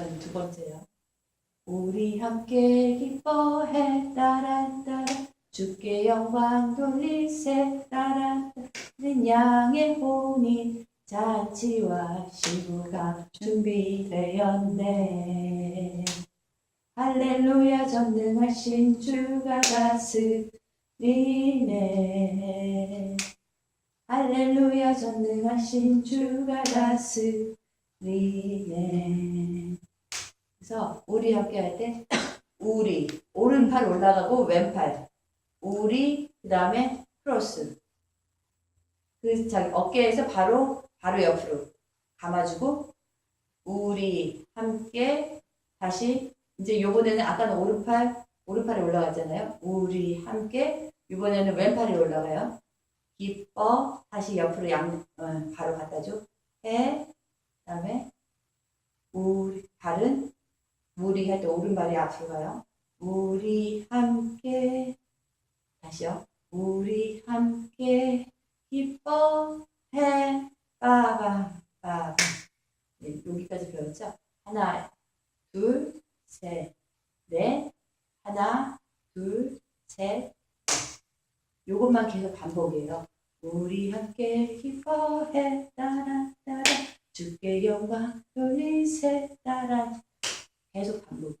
버전 두 번째요. 우리 함께 기뻐해 따라따라. 주께 영광 돌리세 따라따라 양의 혼인 잔치와 신부가 준비되었네. 할렐루야 전능하신 주가 다스리네. 할렐루야 전능하신 주가 다스리네 그래서 우리 함께 할때 우리 오른팔 올라가고 왼팔. 우리 그 다음에 크로스. 그 자기 어깨에서 바로 바로 옆으로 감아주고 우리 함께 다시 이제 요번에는 아까는 오른팔 오른팔이 올라갔잖아요. 우리 함께 이번에는 왼팔이 올라가요. 기뻐 다시 옆으로 양 어, 바로 갖다 줘 해 그다음에 우리 발은 우리 할 때 오른발이 앞으로 가요. 우리 함께 다시요. 우리 함께 기뻐해 빠밤 빠밤 네, 여기까지 배웠죠? 하나 둘 셋 넷 하나 둘 셋 요것만 계속 반복이에요. 우리 함께 기뻐해 따라 따라 주께 영광 돌리세 따라 계속 반복.